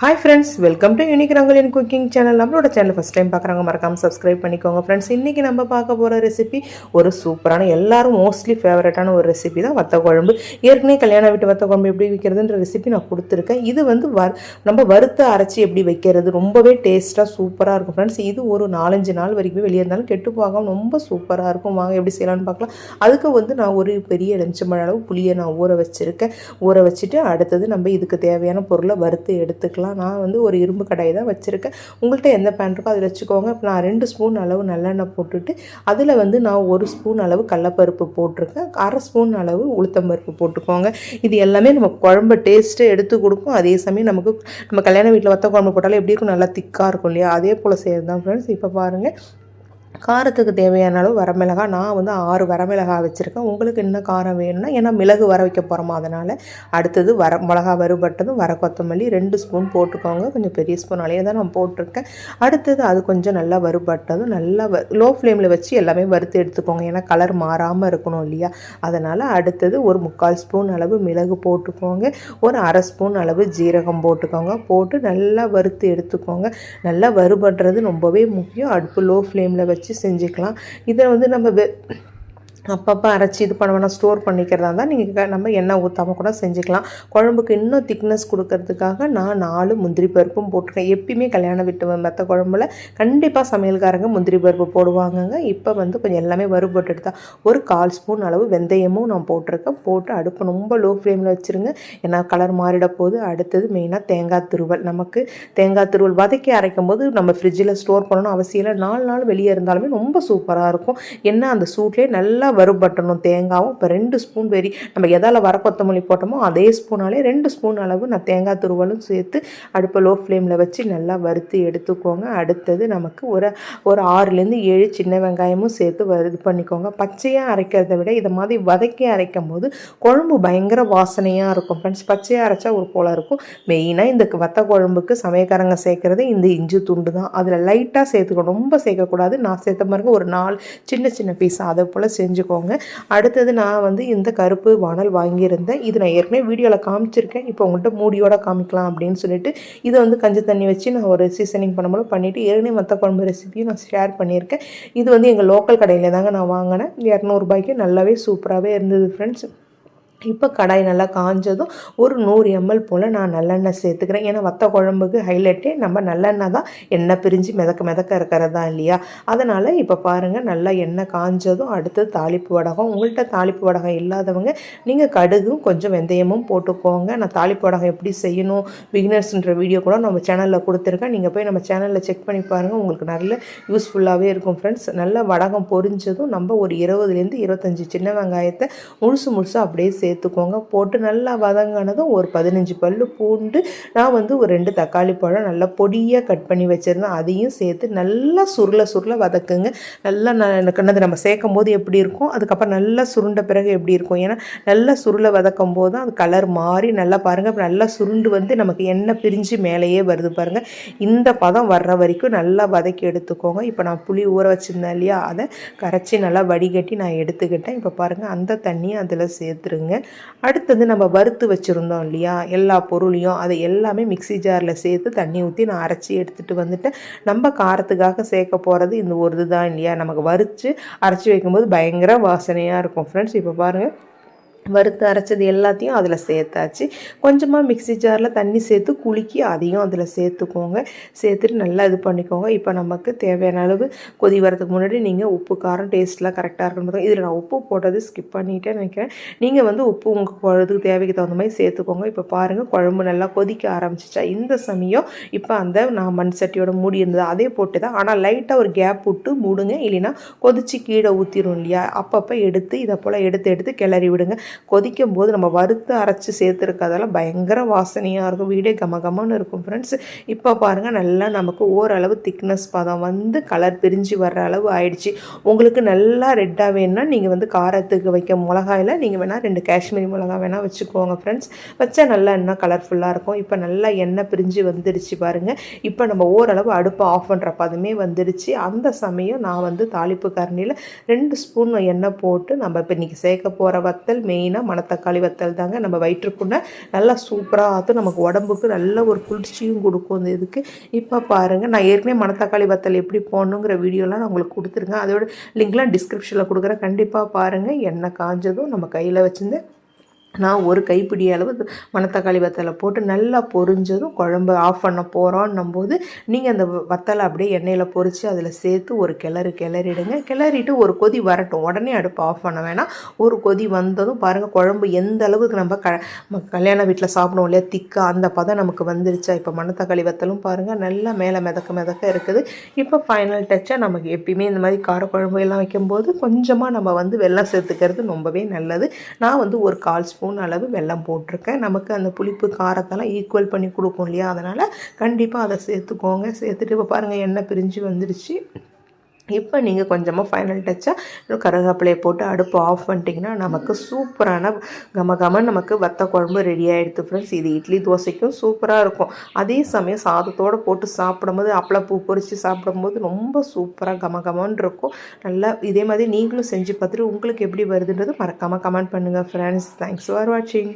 Hi friends welcome to unique ரங்கோலியன் cooking channel நம்மளோட channel first time பார்க்குறாங்க மறக்காமல் subscribe பண்ணிக்கோங்க ஃப்ரெண்ட்ஸ் இன்றைக்கி நம்ம பார்க்க போகிற ரெசிபி ஒரு சூப்பரான எல்லாரும் மோஸ்ட்லி ஃபேவரட்டான ஒரு ரெசிபி தான் வத்த குழம்பு. ஏற்கனவே கல்யாண வீட்டு வத்த குழம்பு எப்படி வைக்கிறதுன்ற ரெசிபி நான் கொடுத்துருக்கேன். இது வந்து வ நம்ம வறுத்து அரைச்சி எப்படி வைக்கிறது ரொம்பவே டேஸ்ட்டாக சூப்பராக இருக்கும் ஃப்ரெண்ட்ஸ் இது ஒரு நாலஞ்சு நாள் வரைக்கும் வெளியே இருந்தாலும் கெட்டு போகாமல் ரொம்ப சூப்பராக இருக்கும். வாங்க எப்படி செய்யலாம்னு பார்க்கலாம். அதுக்கு வந்து நான் ஒரு பெரிய எலுமிச்சம்பழ அளவு புளியை நான் ஊற வச்சுருக்கேன். ஊற வச்சுட்டு அடுத்தது நம்ம இதுக்கு தேவையான பொருளை வறுத்து எடுத்துக்கலாம். நான் வந்து ஒரு இரும்பு கடாய் தான் வச்சுருக்கேன். உங்கள்கிட்ட எந்த பேன் இருக்கோ அதில் வச்சுக்கோங்க. இப்போ நான் ரெண்டு ஸ்பூன் அளவு நல்லெண்ணெய் போட்டுட்டு அதில் வந்து நான் ஒரு ஸ்பூன் அளவு கடலப்பருப்பு போட்டிருக்கேன். அரை ஸ்பூன் அளவு உளுத்தம்பருப்பு போட்டுக்கோங்க. இது எல்லாமே நம்ம குழம்பு டேஸ்ட்டு எடுத்து கொடுக்கும். அதே சமயம் நமக்கு நம்ம கல்யாண வீட்டில் வத்த குழம்பு போட்டாலும் எப்படி இருக்கும்? நல்லா திக்காக இருக்கும் இல்லையா? அதே போல் செய்கிறது தான் ஃப்ரெண்ட்ஸ் இப்போ பாருங்கள் காரத்துக்கு தேவையான அளவு வரமிளகாய் நான் வந்து ஆறு வரமிளகாய் வச்சுருக்கேன். உங்களுக்கு என்ன காரம் வேணும்னா ஏன்னா மிளகு வர வைக்க போகிறோமா அதனால் அடுத்தது வர மிளகா வறுபட்டதும் வர கொத்தமல்லி ரெண்டு ஸ்பூன் போட்டுக்கோங்க. கொஞ்சம் பெரிய ஸ்பூன் அளவு தான் நான் போட்டிருக்கேன். அடுத்தது அது கொஞ்சம் நல்லா வறுபட்டதும் நல்லா வ லோ ஃப்ளேமில் வச்சு எல்லாமே வறுத்து எடுத்துக்கோங்க. ஏன்னா கலர் மாறாமல் இருக்கணும் இல்லையா? அதனால் அடுத்தது ஒரு முக்கால் ஸ்பூன் அளவு மிளகு போட்டுக்கோங்க. ஒரு அரை ஸ்பூன் அளவு ஜீரகம் போட்டுக்கோங்க. போட்டு நல்லா வறுத்து எடுத்துக்கோங்க. நல்லா வறுபடுறது ரொம்பவே முக்கியம். அடுப்பு லோ ஃப்ளேமில் வச்சு செஞ்சுக்கலாம். இதை வந்து நம்ம வெ அப்பப்போ அரைச்சி இது பண்ண வேணாம் ஸ்டோர் பண்ணிக்கிறதா இருந்தால் நீங்கள் நம்ம எண்ணெய் ஊற்றாமல் கூட செஞ்சுக்கலாம். குழம்புக்கு இன்னும் திக்னஸ் கொடுக்கறதுக்காக நான் நாலு முந்திரி பருப்பும் போட்டிருக்கேன். எப்பயுமே கல்யாணம் விட்டு மற்ற குழம்புல கண்டிப்பாக சமையல்காரங்க முந்திரி பருப்பு போடுவாங்கங்க. இப்போ வந்து கொஞ்சம் எல்லாமே வறுபட்டு தான் ஒரு கால் ஸ்பூன் அளவு வெந்தயமும் நான் போட்டிருக்கேன். போட்டு அடுப்பு ரொம்ப லோ ஃப்ளேமில் வச்சுருங்க. ஏன்னா கலர் மாறிட போது அடுத்தது மெயினாக தேங்காய் துருவல். நமக்கு தேங்காய் துருவல் வதக்கி அரைக்கும் போது நம்ம ஃப்ரிட்ஜில் ஸ்டோர் பண்ணணும் அவசியம் இல்லை. நாலு நாள் வெளியே இருந்தாலுமே ரொம்ப சூப்பராக இருக்கும். ஏன்னா அந்த சூட்லேயே நல்லா வறுபட்டணும் தேங்காவும். இப்போ ரெண்டு ஸ்பூன் வெரி நம்ம எதால் வர கொத்தமல்லி போட்டோமோ அதே ஸ்பூனாலே ரெண்டு ஸ்பூன் அளவு நான் தேங்காய் துருவலும் சேர்த்து அடுப்பை லோ ஃப்ளேமில் வச்சு நல்லா வறுத்து எடுத்துக்கோங்க. அடுத்தது நமக்கு ஒரு ஒரு ஆறுலேருந்து ஏழு சின்ன வெங்காயமும் சேர்த்து இது பண்ணிக்கோங்க. பச்சையாக அரைக்கிறத விட இதை மாதிரி வதக்கி அரைக்கும் போது குழம்பு பயங்கர வாசனையாக இருக்கும். ஃப்ரெண்ட்ஸ் பச்சையாக அரைச்சா ஒரு போல இருக்கும். மெயினாக இந்த வத்த குழம்புக்கு சமயக்காரங்க சேர்க்குறது இந்த இஞ்சி துண்டு தான். அதில் லைட்டாக சேர்த்துக்கணும். ரொம்ப சேர்க்கக்கூடாது. நான் சேர்த்த மாதிரி ஒரு நாலு சின்ன சின்ன பீஸ் அதை போல் செஞ்சு வச்சுக்கோங்க அடுத்தது நான் வந்து இந்த கருப்பு வானல் வாங்கியிருந்தேன். இது நான் ஏற்கனவே வீடியோவில் காமிச்சிருக்கேன். இப்போ உங்கள்கிட்ட மூடியோட காமிக்கலாம் அப்படின்னு சொல்லிட்டு இதை வந்து கஞ்சி தண்ணி வச்சு நான் ஒரு சீசனிங் பண்ணும்போது பண்ணிவிட்டு ஏற்கனவே மற்ற குழம்பு ரெசிபியும் நான் ஷேர் பண்ணியிருக்கேன். இது வந்து எங்கள் லோக்கல் கடையில் தாங்க நான் வாங்கினேன். இரநூறுபாய்க்கு நல்லாவே சூப்பராகவே இருந்தது ஃப்ரெண்ட்ஸ் இப்போ கடாய் நல்லா காஞ்சதும் ஒரு நூறு எம்எல் போல் நான் நல்லெண்ணெய் சேர்த்துக்கிறேன். ஏன்னா வத்த குழம்புக்கு ஹைலைட்டே நம்ம நல்லெண்ணெய் தான் எண்ணெய் பிரிஞ்சு மிதக்க மிதக்க இருக்கிறதா இல்லையா? அதனால் இப்போ பாருங்கள் நல்லா எண்ணெய் காஞ்சதும் அடுத்து தாளிப்பு வடகம். உங்கள்கிட்ட தாளிப்பு வடகம் இல்லாதவங்க நீங்கள் கடுகும் கொஞ்சம் வெந்தயமும் போட்டுக்கோங்க. நான் தாளிப்பு வடகம் எப்படி செய்யணும் பிகினர்ஸ்ன்ற வீடியோ கூட நம்ம சேனலில் கொடுத்துருக்கேன். நீங்கள் போய் நம்ம சேனலில் செக் பண்ணி பாருங்கள் உங்களுக்கு நல்ல யூஸ்ஃபுல்லாகவே இருக்கும் ஃப்ரெண்ட்ஸ் நல்ல வடகம் பொரிஞ்சதும் நம்ம ஒரு இருபதுலேருந்து இருபத்தஞ்சி சின்ன வெங்காயத்தை முழுசு முழுசாக அப்படியே சேர்த்துக்கோங்க. போட்டு நல்லா வதங்கினதும் ஒரு பதினஞ்சு பல் பூண்டு நான் வந்து ஒரு ரெண்டு தக்காளி பழம் நல்லா பொடியாக கட் பண்ணி வச்சுருந்தேன். அதையும் சேர்த்து நல்லா சுருள சுருள வதக்குங்க. நல்லா கண்ணது நம்ம சேர்க்கும் போது எப்படி இருக்கும்? அதுக்கப்புறம் நல்லா சுருண்ட பிறகு எப்படி இருக்கும்? ஏன்னா நல்லா சுருளை வதக்கும் போது தான் அது கலர் மாறி நல்லா பாருங்கள் அப்புறம் நல்லா சுருண்டு வந்து நமக்கு எண்ணெய் பிரிஞ்சு மேலேயே வருது பாருங்கள் இந்த பதம் வர்ற வரைக்கும் நல்லா வதக்கி எடுத்துக்கோங்க. இப்போ நான் புளி ஊற வச்சுருந்தேன் இல்லையா? அதை கரைச்சி நல்லா வடிகட்டி நான் எடுத்துக்கிட்டேன். இப்போ பாருங்கள் அந்த தண்ணியை அதில் சேர்த்துருங்க. அடுத்தது நம்ம வறுத்து வச்சுருந்தோம் இல்லையா? எல்லா பொருளையும் அதை எல்லாமே மிக்சி ஜாரில் சேர்த்து தண்ணி ஊற்றி நான் அரைச்சி எடுத்துகிட்டு வந்துட்டேன் நம்ம காரத்துக்காக சேர்க்க போகிறது இந்த ஒரு இதுதான் இல்லையா? நமக்கு வறுத்து அரைச்சி வைக்கும்போது பயங்கர வாசனையாக இருக்கும். ஃப்ரெண்ட்ஸ் இப்போ பாருங்கள் வறுத்து அரைச்சது எல்லாத்தையும் அதில் சேர்த்தாச்சு. கொஞ்சமாக மிக்சி ஜாரில் தண்ணி சேர்த்து குலுக்கி அதையும் அதில் சேர்த்துக்கோங்க. சேர்த்துட்டு நல்லா இது பண்ணிக்கோங்க. இப்போ நமக்கு தேவையான அளவு கொதி வரதுக்கு முன்னாடி நீங்கள் உப்பு காரம் டேஸ்ட்லாம் கரெக்டாக இருக்கணும் இதில் நான் உப்பு போட்டது ஸ்கிப் பண்ணிட்டேன்னு நினைக்கிறேன். நீங்கள் வந்து உப்பு உங்கள் குழந்தைக்கு தேவைக்கு தகுந்த மாதிரி சேர்த்துக்கோங்க. இப்போ பாருங்கள் குழம்பு நல்லா கொதிக்க ஆரம்பிச்சிச்சா? இந்த சமயம் இப்போ அந்த நான் மண் சட்டியோட மூடி இருந்தது அதே போட்டு தான் ஆனால் லைட்டாக ஒரு கேப் விட்டு மூடுங்க. இல்லைன்னா கொதிச்சு கீழே ஊற்றிடும் இல்லையா? அப்பப்போ எடுத்து இதை போல் எடுத்து எடுத்து கிளறி விடுங்க. கொதிக்கும் போது நம்ம வறுத்து அரைச்சி சேர்த்துருக்கதால பயங்கர வாசனையாக இருக்கும். வீடே கமகமன்னு இருக்கும். ஃப்ரெண்ட்ஸ் இப்போ பாருங்கள் நல்லா நமக்கு ஓரளவு திக்னஸ் பதம் வந்து கலர் பிரிஞ்சு வர்ற அளவு ஆயிடுச்சு. உங்களுக்கு நல்லா ரெட்டாக வேணும்னா நீங்கள் வந்து காரத்துக்கு வைக்க மிளகாயில் நீங்கள் வேணால் ரெண்டு காஷ்மீரி மிளகா வேணால் வச்சுக்கோங்க ஃப்ரெண்ட்ஸ் வச்சா நல்லா இன்னும் கலர்ஃபுல்லாக இருக்கும். இப்போ நல்லா எண்ணெய் பிரிஞ்சு வந்துடுச்சு பாருங்கள் இப்போ நம்ம ஓரளவு அடுப்பை ஆஃப் பண்ணுற பதமே வந்துடுச்சு. அந்த சமயம் நான் வந்து தாளிப்பு கரண்டியில் ரெண்டு ஸ்பூன் எண்ணெய் போட்டு நம்ம இப்போ இன்றைக்கி சேர்க்க போகிற வத்தல் மெயின் மெயினாக மணத்தக்காளி வத்தல் தாங்க. நம்ம வயிற்றுக்குள்ளே நல்லா சூப்பராக ஆற்றும் நமக்கு உடம்புக்கு நல்ல ஒரு குளிர்ச்சியும் கொடுக்கும் இந்த இதுக்கு. இப்போ பாருங்கள் நான் ஏற்கனவே மணத்தக்காளி வத்தல் எப்படி போடணுங்கிற வீடியோலாம் நான் உங்களுக்கு கொடுத்துருங்க அதோட லிங்க்லாம் டிஸ்கிரிப்ஷனில் கொடுக்குறேன். கண்டிப்பாக பாருங்கள் எண்ணெய் காஞ்சதும் நம்ம கையில் வச்சுருந்து நான் ஒரு கைப்பிடி அளவு மணத்தக்காளி வத்தலை போட்டு நல்லா பொரிஞ்சதும் குழம்பு ஆஃப் பண்ண போகிறோன்னும் போது நீங்கள் அந்த வத்தலை அப்படியே எண்ணெயில் பொரித்து அதில் சேர்த்து ஒரு கிளறு கிளறிடுங்க. கிளறிட்டு ஒரு கொதி வரட்டும். உடனே அடுப்பு ஆஃப் பண்ண வேணாம். ஒரு கொதி வந்ததும் பாருங்கள் குழம்பு எந்த அளவுக்கு நம்ம க கல்யாண வீட்டில் சாப்பிடுவோம் இல்லையா? திக்கா அந்த பதம் நமக்கு வந்துருச்சா? இப்போ மணத்தக்காளி வத்தலும் பாருங்கள் நல்லா மேலே மிதக்க மிதக்க இருக்குது. இப்போ ஃபைனல் டச்சாக நமக்கு எப்பயுமே இந்த மாதிரி காரக்குழம்பு எல்லாம் வைக்கும்போது கொஞ்சமாக நம்ம வந்து வெள்ளம் சேர்த்துக்கிறது ரொம்பவே நல்லது. நான் வந்து ஒரு கால் ஸ்பூன் அளவு வெல்லம் போட்டிருக்கேன். நமக்கு அந்த புளிப்பு காரத்தெல்லாம் ஈக்குவல் பண்ணி கொடுக்கும் இல்லையா? அதனால் கண்டிப்பாக அதை சேர்த்துக்கோங்க. சேர்த்துட்டு இப்போ பாருங்கள் எண்ணெய் பிரிஞ்சு வந்துடுச்சு. இப்போ நீங்கள் கொஞ்சமாக ஃபைனல் டச்சாக கருகாப்பிலையை போட்டு அடுப்பு ஆஃப் பண்ணிட்டீங்கன்னா நமக்கு சூப்பரான கம கம நமக்கு வத்த குழம்பு ரெடி ஆகிடுது ஃப்ரெண்ட்ஸ் இது இட்லி தோசைக்கும் சூப்பராக இருக்கும். அதே சமயம் சாதத்தோடு போட்டு சாப்பிடும்போது அப்பளப்பூ பொரித்து சாப்பிடும்போது ரொம்ப சூப்பராக கம கமன்னு இருக்கும். நல்லா இதே மாதிரி நீங்களும் செஞ்சு பார்த்துட்டு உங்களுக்கு எப்படி வருதுன்றது மறக்காமல் கமெண்ட் பண்ணுங்கள் ஃப்ரெண்ட்ஸ் தேங்க்ஸ் ஃபார் வாட்சிங்